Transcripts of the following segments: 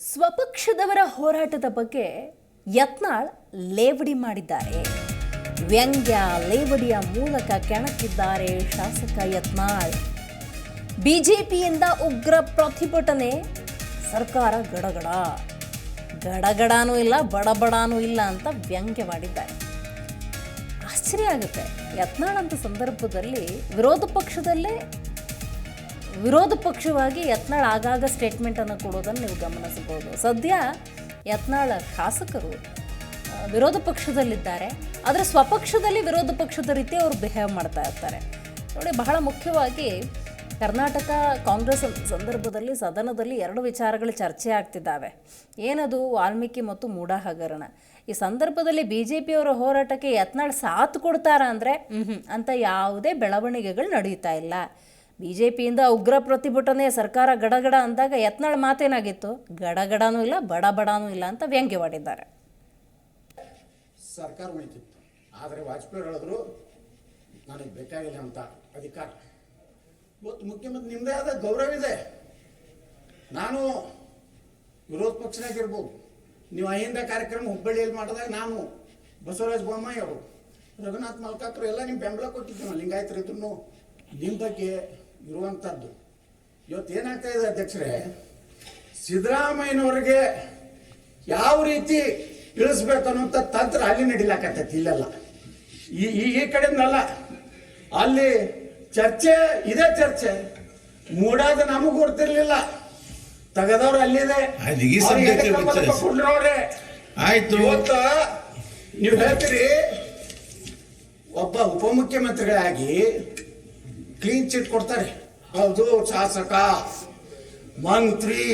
ಸ್ವಪಕ್ಷದವರ ಹೋರಾಟದ ಬಗ್ಗೆ ಯತ್ನಾಳ್ ಲೇವಡಿ ಮಾಡಿದ್ದಾರೆ. ವ್ಯಂಗ್ಯ ಲೇವಡಿಯ ಮೂಲಕ ಕೆಣಕಿದ್ದಾರೆ ಶಾಸಕ ಯತ್ನಾಳ್. ಬಿಜೆಪಿಯಿಂದ ಉಗ್ರ ಪ್ರತಿಭಟನೆ ಸರ್ಕಾರ ಗಡಗಡ. ಗಡಗಡಾನೂ ಇಲ್ಲ, ಬಡಬಡಾನೂ ಇಲ್ಲ ಅಂತ ವ್ಯಂಗ್ಯ ಮಾಡಿದ್ದಾರೆ. ಆಶ್ಚರ್ಯ ಆಗುತ್ತೆ. ಯತ್ನಾಳ್ ಅಂತ ಸಂದರ್ಭದಲ್ಲಿ ವಿರೋಧ ಪಕ್ಷದಲ್ಲೇ ವಿರೋಧ ಪಕ್ಷವಾಗಿ ಯತ್ನಾಳ್ ಆಗಾಗ ಸ್ಟೇಟ್ಮೆಂಟನ್ನು ಕೊಡೋದನ್ನು ನೀವು ಗಮನಿಸಬಹುದು. ಸದ್ಯ ಯತ್ನಾಳ ಶಾಸಕರು ವಿರೋಧ ಪಕ್ಷದಲ್ಲಿದ್ದಾರೆ. ಆದರೆ ಸ್ವಪಕ್ಷದಲ್ಲಿ ವಿರೋಧ ಪಕ್ಷದ ರೀತಿ ಅವರು ಬಿಹೇವ್ ಮಾಡ್ತಾ ಇರ್ತಾರೆ. ನೋಡಿ ಬಹಳ ಮುಖ್ಯವಾಗಿ ಕರ್ನಾಟಕ ಕಾಂಗ್ರೆಸ್ ಸಂದರ್ಭದಲ್ಲಿ ಸದನದಲ್ಲಿ ಎರಡು ವಿಚಾರಗಳು ಚರ್ಚೆ ಆಗ್ತಿದ್ದಾವೆ. ಏನದು? ವಾಲ್ಮೀಕಿ ಮತ್ತು ಮೂಢ ಹಗರಣ ಈ ಸಂದರ್ಭದಲ್ಲಿ ಬಿ ಜೆ ಪಿಯವರ ಹೋರಾಟಕ್ಕೆ ಯತ್ನಾಳ್ ಸಾಥ್ ಕೊಡ್ತಾರ ಅಂದರೆ ಹ್ಞೂ ಅಂತ ಯಾವುದೇ ಬೆಳವಣಿಗೆಗಳು ನಡೀತಾ ಇಲ್ಲ. ಬಿ ಜೆ ಪಿಯಿಂದ ಉಗ್ರ ಪ್ರತಿಭಟನೆ ಸರ್ಕಾರ ಗಡಗಡ ಅಂದಾಗ ಯತ್ನಾಳ್ ಮಾತೇನಾಗಿತ್ತು? ಗಡಗಡನೂ ಇಲ್ಲ ಬಡ ಬಡನೂ ಇಲ್ಲ ಅಂತ ವ್ಯಂಗ್ಯವಾಡಿದ್ದಾರೆ ಸರ್ಕಾರ ಉಳಿತಿತ್ತು ಆದರೆ ವಾಜಪೇಯಿ ಹೇಳಿದ್ರು, ನನಗೆ ಬೇಕಾಗಿಲ್ಲ ಅಂತ ಅಧಿಕಾರ. ಇವತ್ತು ಮುಖ್ಯಮಂತ್ರಿ ನಿಮ್ಮದೇ ಆದ ಗೌರವ ಇದೆ. ನಾನು ವಿರೋಧ ಪಕ್ಷನಾಗಿರ್ಬೋದು. ನೀವು ಅಹಿಂದ ಕಾರ್ಯಕ್ರಮ ಹುಬ್ಬಳ್ಳಿಯಲ್ಲಿ ಮಾಡಿದಾಗ ನಾನು ಬಸವರಾಜ ಬೊಮ್ಮಾಯಿ ಅವರು, ರಘುನಾಥ್ ಮಲ್ಕಾಕರು ಎಲ್ಲ ನಿಮ್ಮ ಬೆಂಬಲ ಕೊಟ್ಟಿದ್ದೀವಿ ಲಿಂಗಾಯತರಿದ್ರು ನಿಮ್ಮ ಬಗ್ಗೆ ಇರುವಂಥದ್ದು ಇವತ್ತು ಏನಾಗ್ತಾ ಇದೆ ಅಧ್ಯಕ್ಷರೇ ಸಿದ್ದರಾಮಯ್ಯನವ್ರಿಗೆ ಯಾವ ರೀತಿ ಇಳಿಸ್ಬೇಕು ಅನ್ನುವಂಥ ತಂತ್ರ ಅಲ್ಲಿ ನಡೀಲಾಕತ್ತೈತಿ ಇಲ್ಲೆಲ್ಲ. ಈ ಈ ಈ ಕಡೆಯಿಂದಲ್ಲ ಅಲ್ಲಿ ಚರ್ಚೆ ಇದೇ ಚರ್ಚೆ. ಮೂಡಾದ ನಮಗೂ ಗೊತ್ತಿರ್ಲಿಲ್ಲ. ತೆಗೆದವ್ರು ಅಲ್ಲಿದೆ. ನೋಡ್ರಿ? ಆಯ್ತು. ಇವತ್ತು ನೀವು ಹೇಳ್ತೀರಿ ಒಬ್ಬ ಉಪಮುಖ್ಯಮಂತ್ರಿಗಳಾಗಿ ಕ್ಲೀನ್ ಚಿಟ್ ಕೊಡ್ತಾರೆ. ಹೌದು ಶಾಸಕ. ಮಂತ್ರಿ,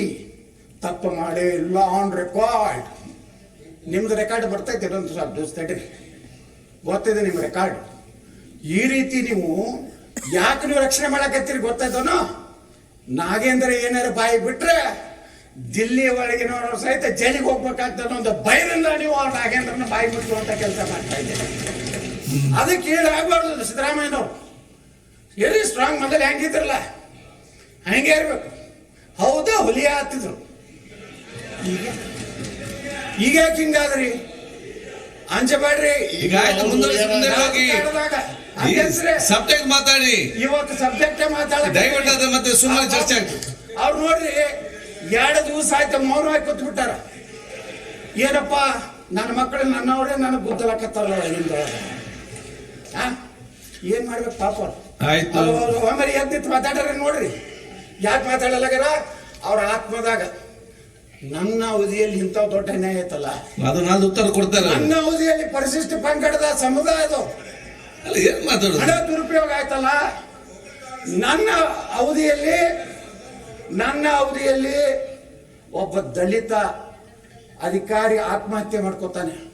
ತಪ್ಪು ಮಾಡಿ ಇಲ್ಲ ಆನ್ ರೆಕಾರ್ಡ್ ನಿಮ್ದು ರೆಕಾರ್ಡ್ ಬರ್ತೈತೆ ಇನ್ನೊಂದು ಸ್ವಲ್ಪ ದಿವಸ ತಡ್ರಿ. ಗೊತ್ತಿದೆ ನಿಮ್ಮ ರೆಕಾರ್ಡ್ ಈ ರೀತಿ ನೀವು ಯಾಕೆ ನೀವು ರಕ್ಷಣೆ ಮಾಡಕತ್ತೀರಿ ಗೊತ್ತಾಯ್ತನೋ ನಾಗೇಂದ್ರ ಏನಾರ ಬಾಯಿ ಬಿಟ್ರೆ ದಿಲ್ಲಿ ಒಳಗಿನವರು ಸಹಿತ ಜೈಲಿಗೆ ಹೋಗ್ಬೇಕಾಗ್ತದೆ ಒಂದು ಭಯದಿಂದ ನೀವು ಆ ನಾಗೇಂದ್ರನ ಬಾಯಿ ಮುಚ್ಚುವಂತ ಕೆಲಸ ಮಾಡ್ತಾ ಇದ್ದೀರಿ. ಅದಕ್ಕೆ ಏನಾಗಬಾರ್ದು ಸಿದ್ದರಾಮಯ್ಯನವರು. ಎಲ್ಲಿ ಸ್ಟ್ರಾಂಗ್ ಮೊದಲು ಹೆಂಗಿದ್ರಲ್ಲ ಹಂಗೆ ಇರ್ಬೇಕು. ಹೌದಾ ಹುಲಿ ಹತ್ತಿದ್ರು ಈಗ? ಈಗ ಯಾಕೆ ಹಿಂಗಾದ್ರಿ? ಅಂಜಬೇಡ್ರಿ ಈಗ ಆಯ್ತು, ಮುಂದುವರಿಸಿ, ಮುಂದೆ ಹೋಗಿ. ಸಬ್ಜೆಕ್ಟ್ ಮಾತಾಡಿ. ಇವತ್ತು ಸಬ್ಜೆಕ್ಟ್ ಮಾತಾಡ ದಯವಿಟ್ಟು ಅದ್ರ ಮತ್ತೆ ಸುಮಾರು ಚರ್ಚೆ ಆಗ್ತದೆ ಅವ್ರು ನೋಡ್ರಿ ಎರಡು ದಿವಸ ಆಯ್ತು ಮೌನವಾಗಿ ಕೂತ್ ಬಿಟ್ಟಾರ ಏನಪ್ಪ ನನ್ನ ಮಕ್ಕಳು ನನ್ನವರೇ ನನಗೆ ಗುದ್ದಲಕತ್ತಾರಲ್ಲ ಒಳಗಿಂದ ಆ? ಏನ್ ಮಾಡ್ಬೇಕು ಪಾಪ ಅವ್ರು? ಆಯ್ತು. ಒಮ್ಮೆಲೆ ಎದ್ದಿತ್ತು ಮಾತಾಡ್ರಿ ನೋಡ್ರಿ. ಯಾಕೆ ಮಾತಾಡಲಾಗ್ಯಾರ? ಅವ್ರ ಆತ್ಮದಾಗ ನನ್ನ ಅವಧಿಯಲ್ಲಿ ಇಂಥ ದೊಡ್ಡ ಅನ್ಯಾಯ ಐತಲ್ಲ? ಅದು ನಾನು ಉತ್ತರ ಕೊಡ್ತಾರೆ. ನನ್ನ ಅವಧಿಯಲ್ಲಿ ಪರಿಶಿಷ್ಟ ಪಂಗಡದ ಸಮುದಾಯ ಅದು. ಏನ್ ಮಾತಾಡೋದು? ಹಣ ದುರುಪಯೋಗ ಆಯ್ತಲ್ಲ? ನನ್ನ ಅವಧಿಯಲ್ಲಿ ನನ್ನ ಅವಧಿಯಲ್ಲಿ ಒಬ್ಬ ದಲಿತ ಅಧಿಕಾರಿ ಆತ್ಮಹತ್ಯೆ ಮಾಡ್ಕೋತಾನೆ.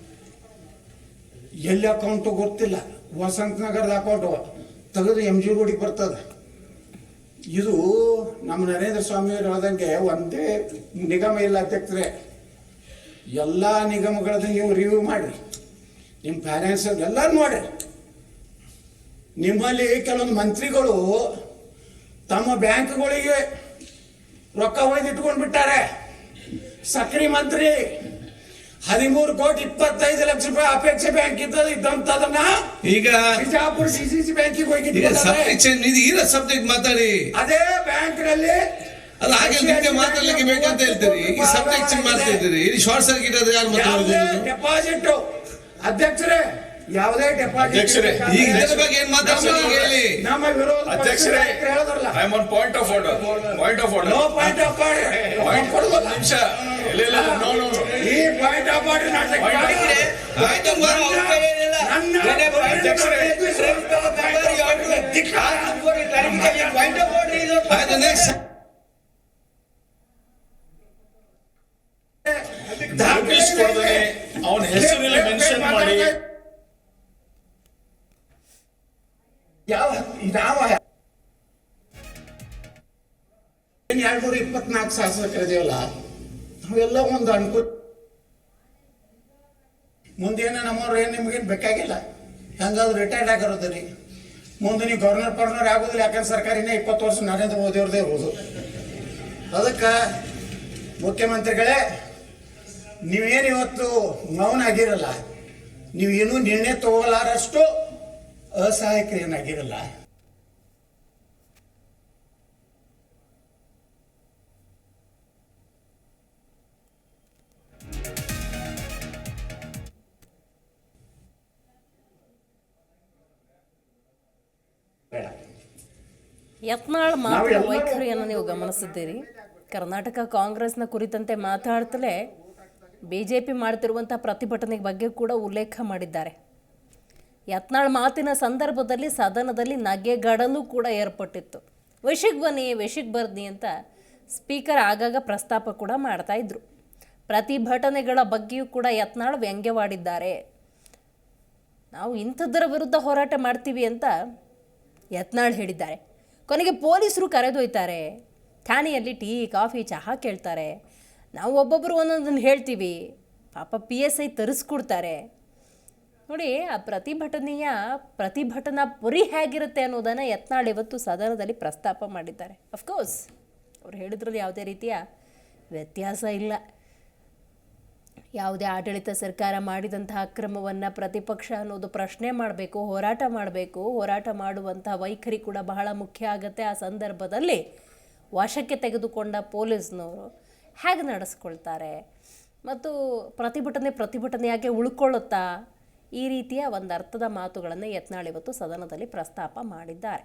ಎಲ್ಲಿ ಅಕೌಂಟು ಗೊತ್ತಿಲ್ಲ. ವಸಂತ ನಗರದ ಅಕೌಂಟು ತೆಗೆದು ಎಂ ಜಿ ರೋಡಿಗೆ ಬರ್ತದೆ. ಇದು ನಮ್ಮ ನರೇಂದ್ರ ಸ್ವಾಮಿ ಅವರು ಹೇಳ್ದಂಗೆ ಒಂದೇ ನಿಗಮ ಇಲ್ಲ ಅಧ್ಯಕ್ಷರೇ. ಎಲ್ಲ ನಿಗಮಗಳದ್ದು ನೀವು ರಿವ್ಯೂ ಮಾಡಿ ನಿಮ್ಮ ಫೈನಾನ್ಸ್ ಎಲ್ಲರೂ ನೋಡಿ ನಿಮ್ಮಲ್ಲಿ ಕೆಲವೊಂದು ಮಂತ್ರಿಗಳು ತಮ್ಮ ಬ್ಯಾಂಕ್ಗಳಿಗೆ ರೊಕ್ಕ ಒಯ್ದು ಇಟ್ಕೊಂಡು ಬಿಟ್ಟಾರೆ. ಸಕ್ರಿ ಮಂತ್ರಿ ಹದಿಮೂರು ಕೋಟಿ ಇಪ್ಪತ್ತೈದು ಲಕ್ಷ ರೂಪಾಯಿ ಅಪೇಕ್ಷೆ ಬ್ಯಾಂಕ್ ಇದ್ದದ ಇದ್ದಂತದನ್ನ ಈಗ ಬಿಜಾಪುರ ಸಿ ಸಿ ಸಿ ಬ್ಯಾಂಕಿಗೆ ಹೋಗಿ ಈಗ ನಿಧಿ ಸಬ್ಜೆಕ್ಟ್ ಇದು ಇರೋ ಸಬ್ಜೆಕ್ಟ್ ಮಾತಾಡಿ. ಅದೇ ಬ್ಯಾಂಕ್ನಲ್ಲಿ ಅಲ್ಲ ಹಾಗೆ ನಿಮ್ಗೆ ಮಾತಾಡ್ಲಿಕ್ಕೆ ಬೇಕಂತ ಹೇಳ್ತೀರಿ? ಈ ಸಬ್ಜೆಕ್ಟ್ ಮಾಡ್ತಾ ಇದ್ದೀರಿ? ಇಲ್ಲಿ ಶಾರ್ಟ್ ಸರ್ಕಿಟ್ ಆದ್ರೆ ಯಾರು ಮಾತಾಡೋದು ಡೆಪಾಸಿಟ್ ಅಧ್ಯಕ್ಷರೇ ಯಾವುದೇ ಡೆಪಾಸಿಟ್ ಈಗ ಇದರ ಬಗ್ಗೆ ಏನ್ ಮಾತಾಡ್ಸೋದು ಹೇಳಿ ನಮ್ಮ ವಿರೋಧ ಅಧ್ಯಕ್ಷರೇ I am on point of order point of no order point of point ಒಂದು ನಿಮಿಷ ಇಲ್ಲ ಇಲ್ಲ ನೋ ನೋ ನೋ ಈ ಪಾಯಿಂಟ್ ಆಫ್ ಆರ್ಡರ್ ನಾಟಕ ಮಾಡಿದ್ರೆ. ನನ್ನ ಅಧ್ಯಕ್ಷರೇ. ಆಯ್ತು ನೆಕ್ಸ್ಟ್ ನೋಟಿಸ್ ಎರಡ್ ನೂರ ಇಪ್ಪತ್ನಾಲ್ಕು ಶಾಸಕರಿದೆಯಲ್ಲ ನಾವೆಲ್ಲ ಒಂದು ಅನುಕೂಲ. ಮುಂದೇನು ನಮ್ಮವ್ರು ಏನು ನಿಮಗೇನು ಬೇಕಾಗಿಲ್ಲ? ಹೆಂಗಾದ್ರು ರಿಟೈರ್ಡ್ ಆಗಿರೋದ್ರಿ ಮುಂದೆ ನೀವು ಗವರ್ನರ್ ಪರ್ನರ್ ಆಗೋದಿಲ್ಲ, ಯಾಕಂದ್ರೆ ಸರ್ಕಾರಿನೇ ಇಪ್ಪತ್ತು ವರ್ಷ ನರೇಂದ್ರ ಮೋದಿ ಅವ್ರದ್ದೇ ಇರೋದು ಅದಕ್ಕೆ ಮುಖ್ಯಮಂತ್ರಿಗಳೇ, ನೀವೇನು ಇವತ್ತು ಮೌನ ಆಗಿರಲ್ಲ, ನೀವು ಏನೂ ನಿರ್ಣಯ ತಗೋಲಾರಷ್ಟು ಅಸಹಾಯಕರೇನಾಗಿರಲ್ಲ ಯತ್ನಾಳ್ ಮಾತ್ರ ವೈಖರಿಯನ್ನು ನೀವು ಗಮನಿಸಿದ್ದೀರಿ. ಕರ್ನಾಟಕ ಕಾಂಗ್ರೆಸ್ನ ಕುರಿತಂತೆ ಮಾತಾಡ್ತಲೇ ಬಿಜೆಪಿ ಮಾಡ್ತಿರುವಂಥ ಪ್ರತಿಭಟನೆ ಬಗ್ಗೆ ಕೂಡ ಉಲ್ಲೇಖ ಮಾಡಿದ್ದಾರೆ. ಯತ್ನಾಳ್ ಮಾತಿನ ಸಂದರ್ಭದಲ್ಲಿ ಸದನದಲ್ಲಿ ನಗೆಗಡಲು ಕೂಡ ಏರ್ಪಟ್ಟಿತ್ತು. ವಿಷಯಕ್ಕೆ ಬನ್ನಿ ವಿಷಯಕ್ಕೆ ಬರ್ನಿ ಅಂತ ಸ್ಪೀಕರ್ ಆಗಾಗ ಪ್ರಸ್ತಾಪ ಕೂಡ ಮಾಡ್ತಾ ಇದ್ರು. ಪ್ರತಿಭಟನೆಗಳ ಬಗ್ಗೆಯೂ ಕೂಡ ಯತ್ನಾಳ್ ವ್ಯಂಗ್ಯವಾಡಿದ್ದಾರೆ. ನಾವು ಇಂಥದ್ದರ ವಿರುದ್ಧ ಹೋರಾಟ ಮಾಡ್ತೀವಿ ಅಂತ ಯತ್ನಾಳ್ ಹೇಳಿದ್ದಾರೆ. ಕೊನೆಗೆ ಪೊಲೀಸರು ಕರೆದೊಯ್ತಾರೆ. ಠಾಣೆಯಲ್ಲಿ ಟೀ, ಕಾಫಿ, ಚಹಾ ಕೇಳ್ತಾರೆ. ನಾವು ಒಬ್ಬೊಬ್ಬರು ಒಂದೊಂದನ್ನು ಹೇಳ್ತೀವಿ. ಪಾಪ ಪಿ ಎಸ್ ಐ ತರಿಸ್ಕೊಡ್ತಾರೆ. ನೋಡಿ, ಆ ಪ್ರತಿಭಟನೆಯ ಪ್ರತಿಭಟನಾ ಪುರಿ ಹೇಗಿರುತ್ತೆ ಅನ್ನೋದನ್ನು ಯತ್ನಾಳ್ ಇವತ್ತು ಸದನದಲ್ಲಿ ಪ್ರಸ್ತಾಪ ಮಾಡಿದ್ದಾರೆ. ಅಫ್ಕೋರ್ಸ್ ಅವ್ರು ಹೇಳಿದ್ರಲ್ಲಿ ಯಾವುದೇ ರೀತಿಯ ವ್ಯತ್ಯಾಸ ಇಲ್ಲ. ಯಾವುದೇ ಆಡಳಿತ ಸರ್ಕಾರ ಮಾಡಿದಂತಹ ಅಕ್ರಮವನ್ನು ಪ್ರತಿಪಕ್ಷ ಅನ್ನೋದು ಪ್ರಶ್ನೆ ಮಾಡಬೇಕು, ಹೋರಾಟ ಮಾಡಬೇಕು, ಹೋರಾಟ ಮಾಡುವಂತಹ ವೈಖರಿ ಕೂಡ ಬಹಳ ಮುಖ್ಯ ಆಗುತ್ತೆ. ಆ ಸಂದರ್ಭದಲ್ಲಿ ವಶಕ್ಕೆ ತೆಗೆದುಕೊಂಡ ಪೊಲೀಸ್ನವರು ಹೇಗೆ ನಡೆಸ್ಕೊಳ್ತಾರೆ? ಮತ್ತು ಪ್ರತಿಭಟನೆ ಪ್ರತಿಭಟನೆಯಾಗಿ ಉಳ್ಕೊಳ್ಳುತ್ತಾ ಈ ರೀತಿಯ ಒಂದು ಅರ್ಥದ ಮಾತುಗಳನ್ನು ಯತ್ನಾಳ್ ಇವತ್ತು ಸದನದಲ್ಲಿ ಪ್ರಸ್ತಾಪ ಮಾಡಿದ್ದಾರೆ.